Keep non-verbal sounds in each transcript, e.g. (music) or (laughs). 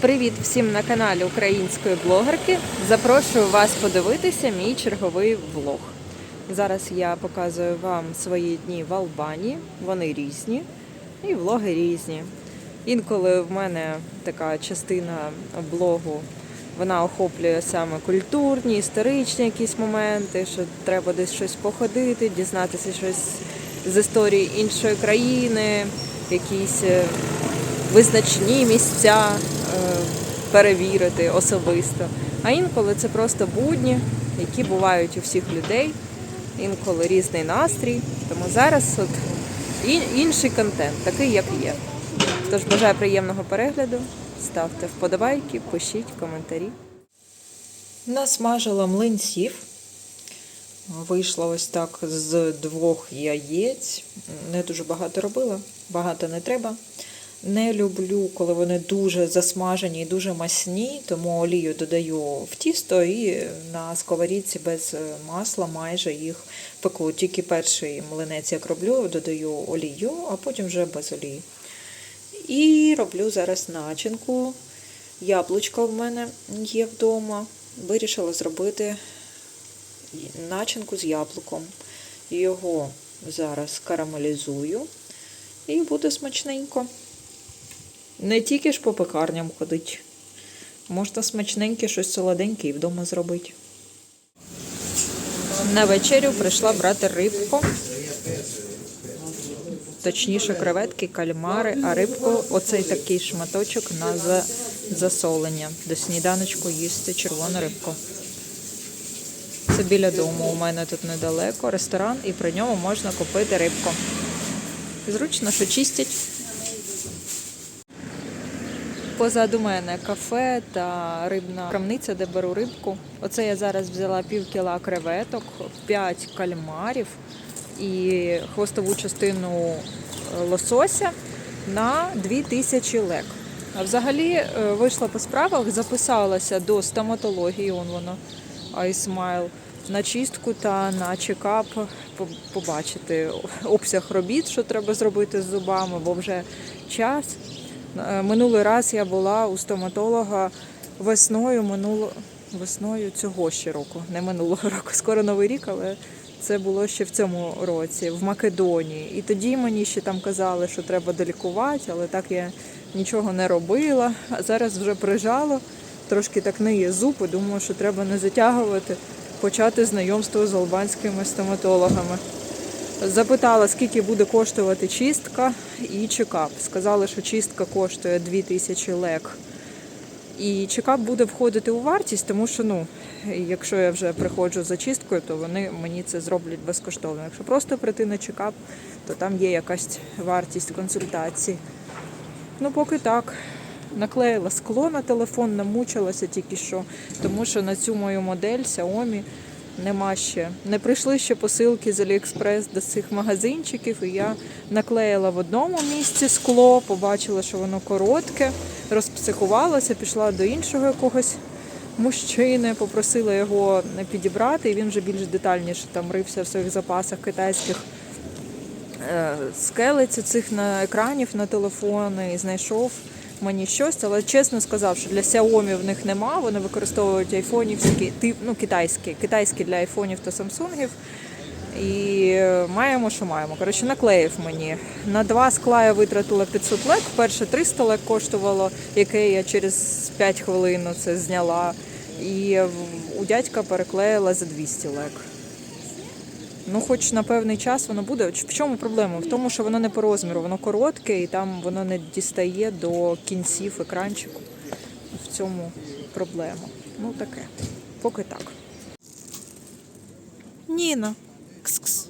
Привіт всім на каналі української блогерки. Запрошую вас подивитися мій черговий влог. Зараз я показую вам свої дні в Албанії. Вони різні і влоги різні. Інколи в мене така частина блогу вона охоплює саме культурні, історичні якісь моменти, що треба десь щось походити, дізнатися щось з історії іншої країни, якісь е, визначні місця перевірити особисто. А інколи це просто будні, які бувають у всіх людей, інколи різний настрій. Тому зараз от інший контент, такий, як є. Тож бажаю приємного перегляду, ставте вподобайки, пишіть коментарі. Насмажила млинців. Вийшло ось так з двох яєць. Не дуже багато робила, багато не треба. Не люблю, коли вони дуже засмажені і дуже масні, тому олію додаю в тісто і на сковорідці без е, масла майже їх пеку. Тільки перший млинець, як роблю, додаю олію, а потім вже без олії. І роблю зараз начинку. Яблучко в мене є вдома. Вирішила зробити начинку з яблуком. Його зараз карамелізую і буде смачненько. Не тільки ж по пекарням ходить. Можна смачненьке щось солоденьке і вдома зробити. На вечерю прийшла брати рибку. Точніше, креветки, кальмари, а рибку оцей такий шматочок на засолення. До сніданочку їсти червону рибку. Це біля дому. У мене тут недалеко ресторан, і при ньому можна купити рибку. Зручно, що чистять. Позаду мене кафе та рибна крамниця, де беру рибку. Оце я зараз взяла пів кіла креветок, 5 кальмарів і хвостову частину е, лосося на 2000 лек. А взагалі е, вийшла по справах, записалася до стоматології, он воно iSmile, на чистку та на чекап побачити обсяг робіт, що треба зробити з зубами, бо вже час. Е, Минулий раз я була у стоматолога весною, минуло, весною цього ще року, не минулого (laughs) року, скоро новий рік, але це було ще в цьому році, в Македонії. І тоді мені ще там казали, що треба долікувати, але так я нічого не робила. А зараз вже прижало, трошки так не є зуб, і думаю, що треба не затягувати, почати знайомство з албанськими стоматологами. Запитала, скільки буде коштувати чистка і чекап. Сказали, що чистка коштує 2000 лек. І чекап буде входити у вартість, тому що ну, якщо я вже приходжу за чисткою, то вони мені це зроблять безкоштовно. Якщо просто прийти на чекап, то там є якась вартість консультації. Ну, поки так. Наклеїла скло на телефон, намучилася тільки що, тому що на цю мою модель Xiaomi нема ще. Не прийшли ще посилки з AliExpress до цих магазинчиків, і я наклеїла в одному місці скло, побачила, що воно коротке, розпсихувалася, пішла до іншого якогось мужчини, попросила його підібрати, і він вже більш детальніше там рився в своїх запасах китайських е, скелець цих на екранів на телефони і знайшов мені щось, але чесно сказав, що для Xiaomi в них нема. Вони використовують айфонівські, ну китайські, китайські для айфонів та самсунгів. І е, маємо, що маємо. Коротше, наклеїв мені. На два скла я витратила 500 лек. Перше 300 лек коштувало, яке я через 5 хвилин це зняла. І у дядька переклеїла за 200 лек. Ну, хоч на певний час воно буде. В чому проблема? В тому, що воно не по розміру, воно коротке і там воно не дістає до кінців екранчику. В цьому проблема. Ну таке. Поки так. Ніна. Кс-кс.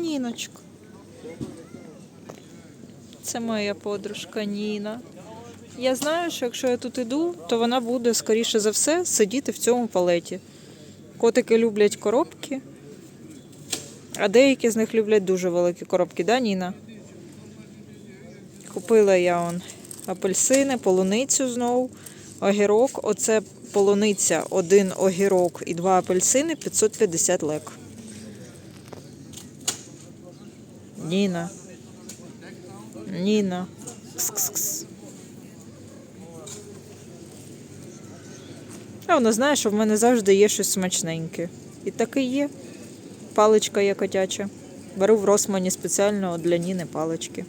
Ніночка. Це моя подружка Ніна. Я знаю, що якщо я тут іду, то вона буде, скоріше за все, сидіти в цьому палеті. Котики люблять коробки. А деякі з них люблять дуже великі коробки, да, Ніна? Купила я он апельсини, полуницю знову, огірок. Оце полуниця, один огірок і два апельсини 550 лек. Ніна. Ніна. Кс-кс-кс. А вона знає, що в мене завжди є щось смачненьке. І так і є. Паличка є котяча. Беру в Росмані спеціально для Ніни палички.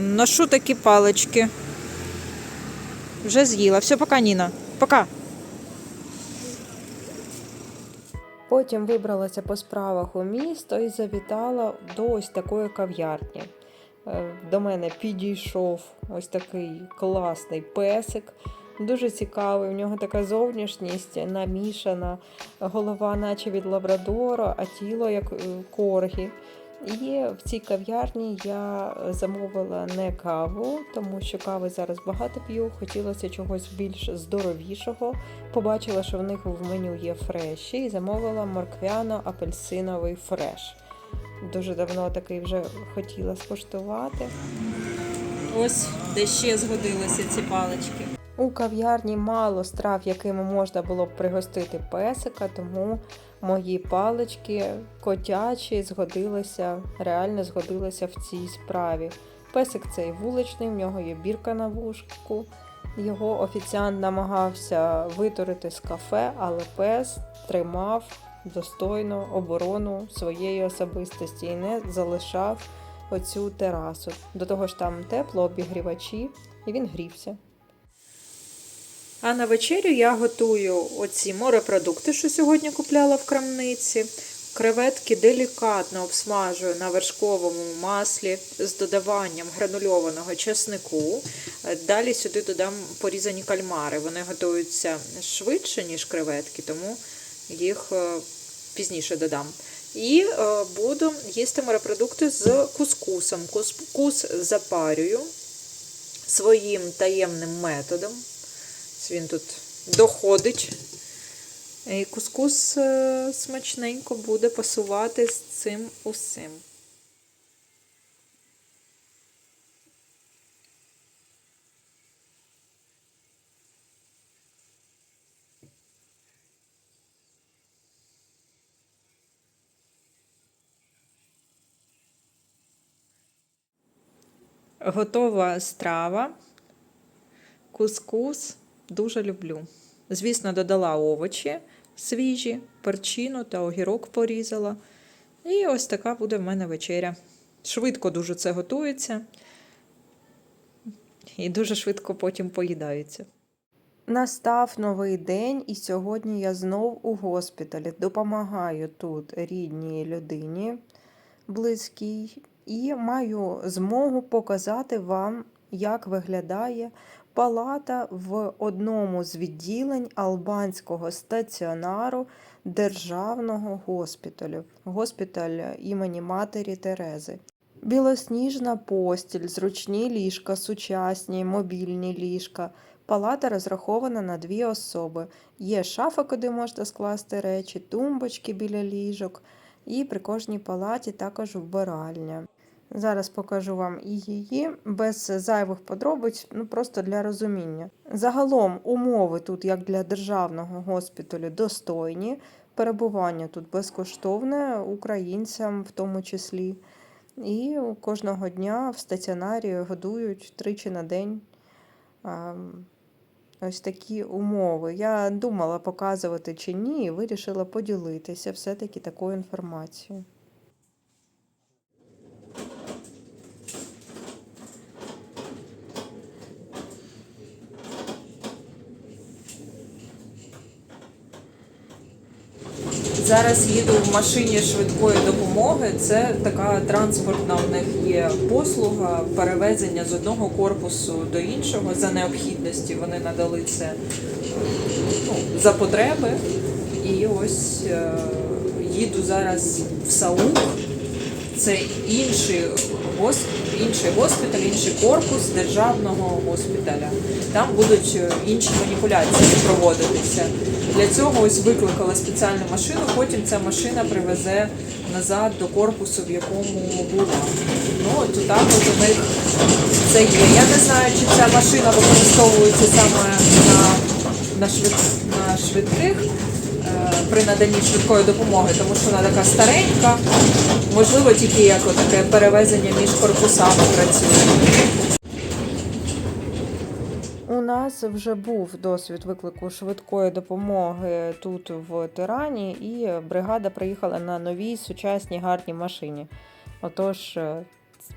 Ношу такі палички. Вже з'їла. Все, пока, Ніна. Пока. Потім вибралася по справах у місто і завітала до ось такої кав'ярні. Е, До мене підійшов ось такий класний песик. Дуже цікавий. У нього така зовнішність намішана, голова, наче від лабрадора, а тіло як е, коргі. І в цій кав'ярні я замовила не каву, тому що кави зараз багато п'ю. Хотілося чогось більш здоровішого. Побачила, що в них в меню є фреші, і замовила морквяно-апельсиновий фреш. Дуже давно такий вже хотіла скуштувати. Ось де ще згодилися ці палички. У кав'ярні мало страв, якими можна було б пригостити песика, тому мої палички котячі згодилися, реально згодилися в цій справі. Песик цей вуличний, в нього є бірка на вушку. Його офіціант намагався витурити з кафе, але пес тримав достойно оборону своєї особистості і не залишав оцю терасу. До того ж там тепло, обігрівачі, і він грівся. А на вечерю я готую оці морепродукти, що сьогодні купляла в крамниці. Креветки делікатно обсмажую на вершковому маслі з додаванням гранульованого чеснику. Далі сюди додам порізані кальмари. Вони готуються швидше, ніж креветки, тому їх е, пізніше додам. І е, буду їсти морепродукти з кускусом. Кускус запарюю своїм таємним методом. Ось Він тут доходить. І кускус е, смачненько буде пасувати з цим усім. Готова страва. Кускус дуже люблю. Звісно, додала овочі свіжі, перчину та огірок порізала. І ось така буде в мене вечеря. Швидко дуже це готується. І дуже швидко потім поїдається. Настав новий день, і сьогодні я знов у госпіталі. Допомагаю тут рідній людині близькій, і маю змогу показати вам, як виглядає палата в одному з відділень албанського стаціонару державного госпіталю, госпіталь імені Матері Терези. Білосніжна постіль, зручні ліжка, сучасні, мобільні ліжка. Палата розрахована на дві особи. Є шафа, куди можна скласти речі, тумбочки біля ліжок, і при кожній палаті також вбиральня. Зараз покажу вам і її без зайвих подробиць, ну просто для розуміння. Загалом умови тут, як для державного госпіталю, достойні. Перебування тут безкоштовне українцям в тому числі. І кожного дня в стаціонарі годують тричі на день. Ось такі умови. Я думала показувати чи ні, і вирішила поділитися все-таки такою інформацією. Зараз їду в машині швидкої допомоги. Це така транспортна в них є послуга перевезення з одного корпусу до іншого за необхідності. Вони надали це ну, за потреби. І ось е, їду зараз в Саук. Це інший гос- інший госпіталь, інший корпус державного госпіталя. Там будуть е, інші маніпуляції проводитися. Для цього ось викликала спеціальну машину, потім ця машина привезе назад до корпусу, в якому була. Ну, от так от у них це є. Я не знаю, чи ця машина використовується саме на, на, швид, на швидких е, при наданні швидкої допомоги, тому що вона така старенька. Можливо, тільки як таке перевезення між корпусами працює. У нас вже був досвід виклику швидкої допомоги тут в Тирані, і бригада приїхала на новій сучасній гарній машині. Отож, е,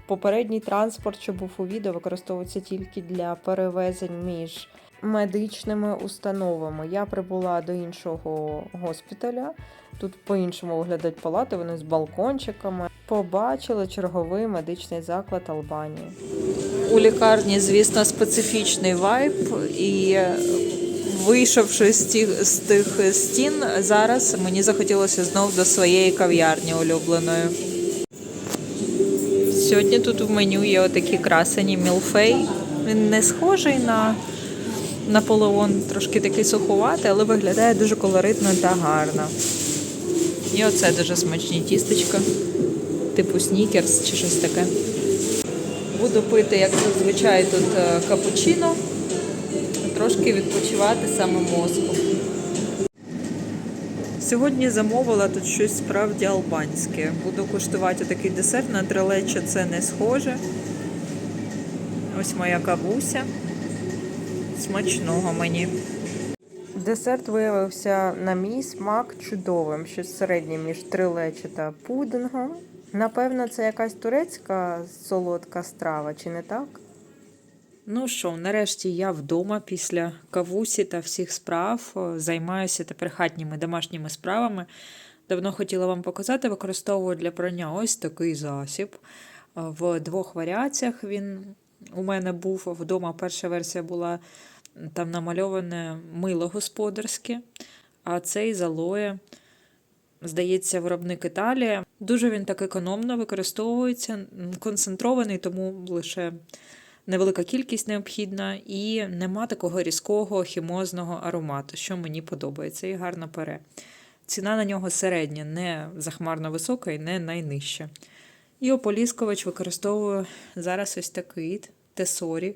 попередній транспорт, що був у відео, використовується тільки для перевезень між медичними установами. Я прибула до іншого госпіталя. Тут по-іншому виглядають палати, вони з балкончиками. Побачили черговий медичний заклад Албанії. У лікарні, звісно, специфічний вайб, і вийшовши з тих, з тих стін, зараз мені захотілося знов до своєї кав'ярні улюбленої. Сьогодні тут в меню є отакі красені мілфей. Він не схожий на Наполеон, трошки такий суховатий, але виглядає дуже колоритно та гарно. І оце дуже смачні тістечка, типу снікерс чи щось таке. Буду пити, як зазвичай, тут е, капучино, трошки відпочивати саме мозку. Сьогодні замовила тут щось справді албанське. Буду куштувати такий десерт на трелече це не схоже. Ось моя кавуся. Смачного мені. Десерт виявився на мій смак чудовим, щось середнє між трилечі та пудингом. Напевно, це якась турецька солодка страва, чи не так? Ну що, нарешті я вдома після кавусі та всіх справ займаюся тепер хатніми домашніми справами. Давно хотіла вам показати, використовую для прання ось такий засіб. Е, В двох варіаціях він у мене був вдома. Перша версія була там намальоване мило господарське, а цей з алоє, здається, виробник Італія. Дуже він так економно використовується, концентрований, тому лише невелика кількість необхідна, і нема такого різкого хімозного аромату, що мені подобається і гарно пере. Ціна на нього середня, не захмарно висока і не найнижча. І ополіскувач використовую зараз ось такий тесорі,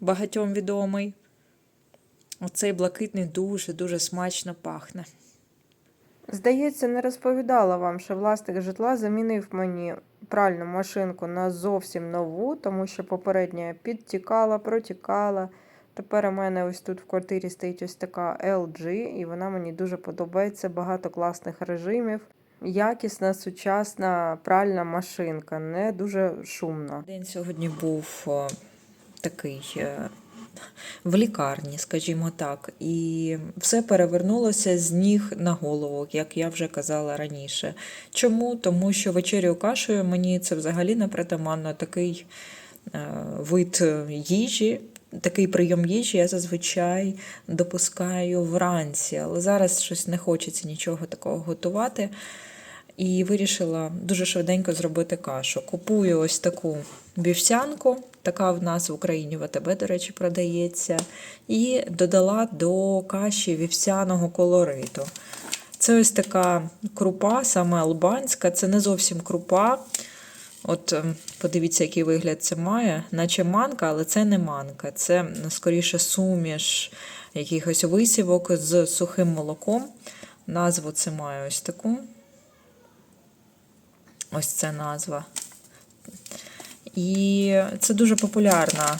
багатьом відомий. Оцей блакитний дуже-дуже смачно пахне. Здається, не розповідала вам, що власник житла замінив мені пральну машинку на зовсім нову, тому що попередня підтікала, протікала. Тепер у мене ось тут в квартирі стоїть ось така LG, і вона мені дуже подобається. Багато класних режимів. Якісна, сучасна пральна машинка, не дуже шумна. День сьогодні був такий е, в лікарні, скажімо так, і все перевернулося з ніг на голову, як я вже казала раніше. Чому? Тому що вечерю кашею мені це взагалі не притаманно такий е, вид їжі. Такий прийом їжі я зазвичай допускаю вранці, але зараз щось не хочеться нічого такого готувати. І вирішила дуже швиденько зробити кашу. Купую ось таку вівсянку, така в нас в Україні в АТБ, до речі, продається. І додала до каші вівсяного колориту. Це ось така крупа, саме албанська, це не зовсім крупа. От ем, подивіться, який вигляд це має, наче манка, але це не манка. Це скоріше суміш якихось висівок з сухим молоком. Назву це має ось таку. Ось це назва. І це дуже популярна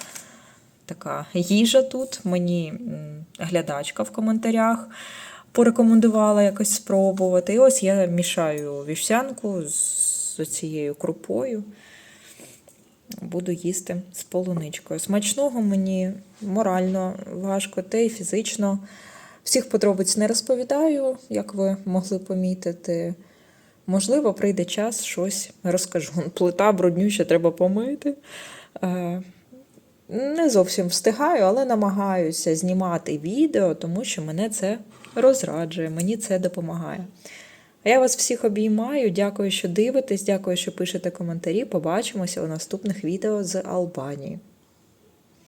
така їжа тут. Мені глядачка в коментарях порекомендувала якось спробувати. І ось я мішаю вівсянку з цією крупою. Буду їсти з полуничкою. Смачного мені морально важко, та й фізично. Всіх подробиць не розповідаю, як ви могли помітити. Можливо, прийде час, щось розкажу. Плита бруднюща, треба помити. Е, Не зовсім встигаю, але намагаюся знімати відео, тому що мене це розраджує, мені це допомагає. Я вас всіх обіймаю. Дякую, що дивитесь, дякую, що пишете коментарі. Побачимося у наступних відео з Албанії.